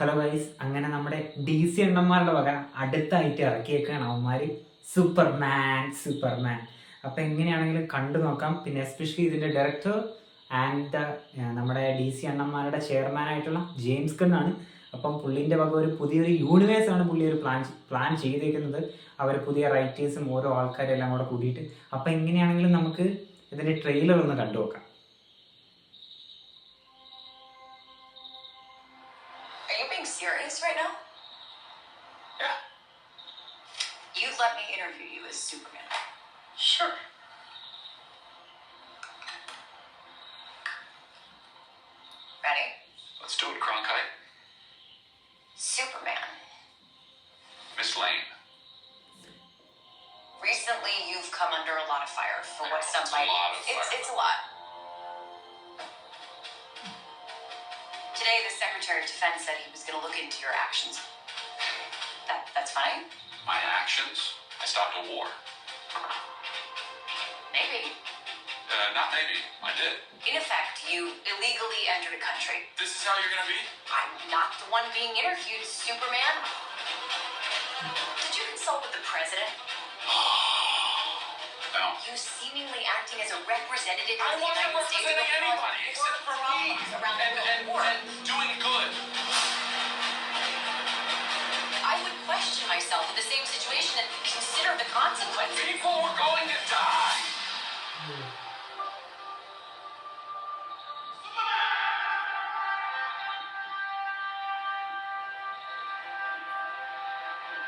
Hello guys അങ്ങനെ നമ്മുടെ D C എണ്ണന്മാരുടെ വക അടുത്തായിട്ട് ഇറക്കിയേക്കാണ് അവന്മാർ സൂപ്പർമാൻ സൂപ്പർമാൻ അപ്പോൾ എങ്ങനെയാണെങ്കിലും കണ്ടു നോക്കാം പിന്നെ എസ്പെഷ്യലി ഇതിൻ്റെ ഡയറക്ടർ ആൻഡ് നമ്മുടെ ഡി സി എണ്ണന്മാരുടെ ചെയർമാനായിട്ടുള്ള ജെയിംസ് കണ്ണാണ് അപ്പം പുള്ളിൻ്റെ വക ഒരു പുതിയൊരു യൂണിവേഴ്സാണ് പുള്ളി ഒരു പ്ലാൻ പ്ലാൻ ചെയ്തേക്കുന്നത് അവർ പുതിയ റൈറ്റേഴ്സും ഓരോ ആൾക്കാരെല്ലാം കൂടെ കൂടിയിട്ട് അപ്പോൾ എങ്ങനെയാണെങ്കിലും നമുക്ക് ഇതിൻ്റെ ട്രെയിലർ ഒന്ന് കണ്ടു നോക്കാം right now? Yeah. You let me interview you as Superman. Sure. Ready? Let's do it, Cronkite. Superman. Miss Lane. Recently, you've come under a lot of fire for what some might. It's, it's a lot. Today, the Secretary of Defense said he was going to look into your actions. That, that's funny. My actions? I stopped a war. Maybe. Uh, not maybe. I did. In effect, you illegally entered a country. This is how you're going to be? I'm not the one being interviewed, Superman. Did you consult with the president? No. You seemingly acting as a representative. I wasn't representing anybody except for me. Around and, the and, and, and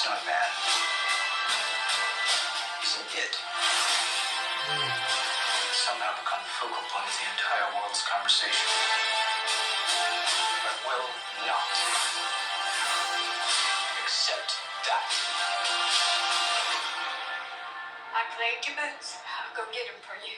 It's not bad. He's So it somehow become the focal point of the entire world's conversation. But will not accept that. I played your boots. I'll go get them for you.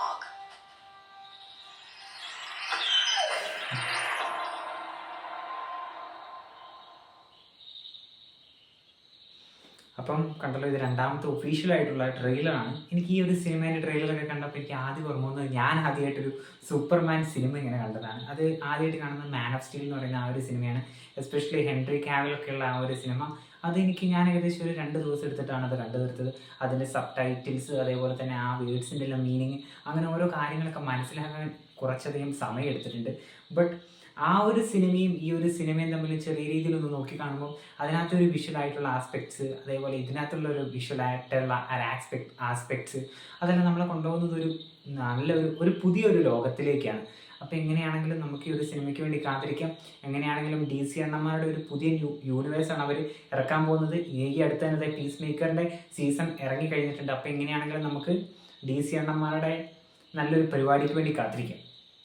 dog ഇപ്പം കണ്ടല്ലോ ഇത് രണ്ടാമത്തെ official ആയിട്ടുള്ള ട്രെയിലറാണ് എനിക്ക് ഈ ഒരു സിനിമേൻ്റെ ട്രെയിലറൊക്കെ കണ്ടപ്പോൾ എനിക്ക് ആദ്യം ഓർമ്മ വന്നത് ഞാൻ ആദ്യമായിട്ടൊരു സൂപ്പർമാൻ സിനിമ ഇങ്ങനെ കണ്ടതാണ് അത് ആദ്യമായിട്ട് കാണുന്ന മാൻ ഓഫ് സ്റ്റീൽ എന്ന് പറയുന്ന ആ ഒരു സിനിമയാണ് എസ്പെഷ്യലി ഹെൻറി ഒക്കെ ഉള്ള ആ ഒരു സിനിമ അതെനിക്ക് ഞാൻ ഏകദേശം ഒരു രണ്ട് ദിവസം എടുത്തിട്ടാണ് അത് കണ്ടു തീർത്തത് അതിൻ്റെ സബ് ടൈറ്റിൽസ് അതേപോലെ തന്നെ ആ വേർഡ്സിൻ്റെ എല്ലാം മീനിങ് അങ്ങനെ ഓരോ കാര്യങ്ങളൊക്കെ മനസ്സിലാക്കാൻ കുറച്ചധികം സമയം എടുത്തിട്ടുണ്ട് ബട്ട് ആ ഒരു സിനിമയും ഈ ഒരു സിനിമയും തമ്മിൽ ചെറിയ രീതിയിലൊന്ന് നോക്കി കാണുമ്പോൾ അതിനകത്തൊരു ആയിട്ടുള്ള ആസ്പെക്ട്സ് അതേപോലെ ഇതിനകത്തുള്ള ഒരു വിഷ്വൽ ആയിട്ടുള്ള ആസ്പെക്ട് ആസ്പെക്ട്സ് അതെല്ലാം നമ്മളെ കൊണ്ടുപോകുന്നത് ഒരു നല്ല ഒരു ഒരു പുതിയൊരു ലോകത്തിലേക്കാണ് അപ്പോൾ എങ്ങനെയാണെങ്കിലും നമുക്ക് ഈ ഒരു സിനിമയ്ക്ക് വേണ്ടി കാത്തിരിക്കാം എങ്ങനെയാണെങ്കിലും ഡി സി അണ്ണന്മാരുടെ ഒരു പുതിയ യൂണിവേഴ്സാണ് അവർ ഇറക്കാൻ പോകുന്നത് ഈ അടുത്ത് തന്നെ പീസ് മേക്കറിൻ്റെ സീസൺ ഇറങ്ങി കഴിഞ്ഞിട്ടുണ്ട് അപ്പോൾ എങ്ങനെയാണെങ്കിലും നമുക്ക് ഡി സി അണ്ണന്മാരുടെ നല്ലൊരു പരിപാടിക്ക് വേണ്ടി കാത്തിരിക്കാം